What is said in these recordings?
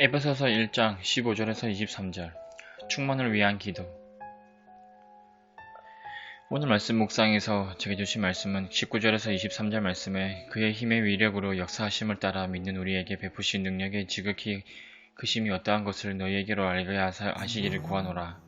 에베소서 1장 15절에서 23절 충만을 위한 기도 오늘 말씀 묵상에서 제게 주신 말씀은 19절에서 23절 말씀에 그의 힘의 위력으로 역사하심을 따라 믿는 우리에게 베푸신 능력의 지극히 크심이 어떠한 것을 너희에게로 알게 하시기를 구하노라.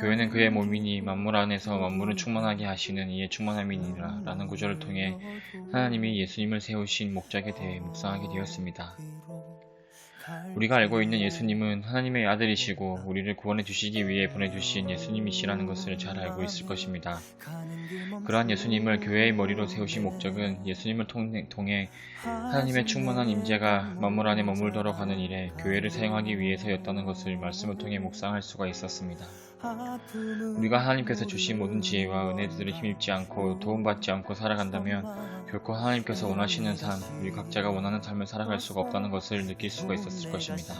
교회는 그의 몸이니 만물 안에서 만물을 충만하게 하시는 이의 충만함이니라 라는 구절을 통해 하나님이 예수님을 세우신 목적에 대해 묵상하게 되었습니다. 우리가 알고 있는 예수님은 하나님의 아들이시고 우리를 구원해 주시기 위해 보내주신 예수님이시라는 것을 잘 알고 있을 것입니다. 그러한 예수님을 교회의 머리로 세우신 목적은 예수님을 통해- 하나님의 충만한 임재가 만물 안에 머물도록 하는 일에 교회를 사용하기 위해서였다는 것을 말씀을 통해 묵상할 수가 있었습니다. 우리가 하나님께서 주신 모든 지혜와 은혜들을 힘입지 않고 도움받지 않고 살아간다면 결코 하나님께서 원하시는 삶, 우리 각자가 원하는 삶을 살아갈 수가 없다는 것을 느낄 수가 있었 을 것입니다.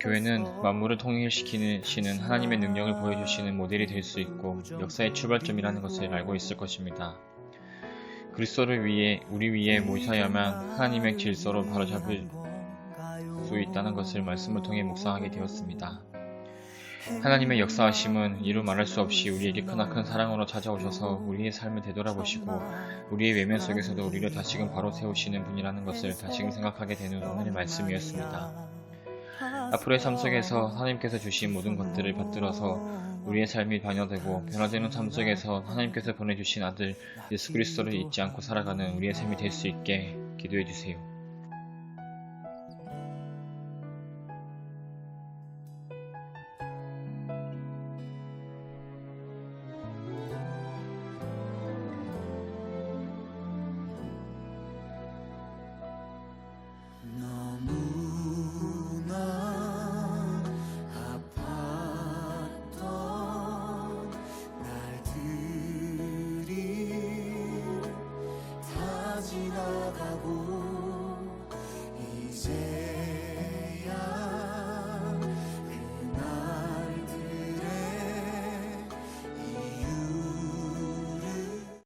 교회는 만물을 통일시키시는 하나님의 능력을 보여주시는 모델이 될 수 있고 역사의 출발점이라는 것을 알고 있을 것입니다. 그리스도를 위해 우리 위에 모셔야만 하나님의 질서로 바로잡을 수 있다는 것을 말씀을 통해 묵상하게 되었습니다. 하나님의 역사하심은 이루 말할 수 없이 우리에게 크나큰 사랑으로 찾아오셔서 우리의 삶을 되돌아보시고 우리의 외면 속에서도 우리를 다시금 바로 세우시는 분이라는 것을 다시금 생각하게 되는 오늘의 말씀이었습니다. 앞으로의 삶 속에서 하나님께서 주신 모든 것들을 받들어서 우리의 삶이 반영되고 변화되는 삶 속에서 하나님께서 보내주신 아들 예수 그리스도를 잊지 않고 살아가는 우리의 삶이 될 수 있게 기도해 주세요.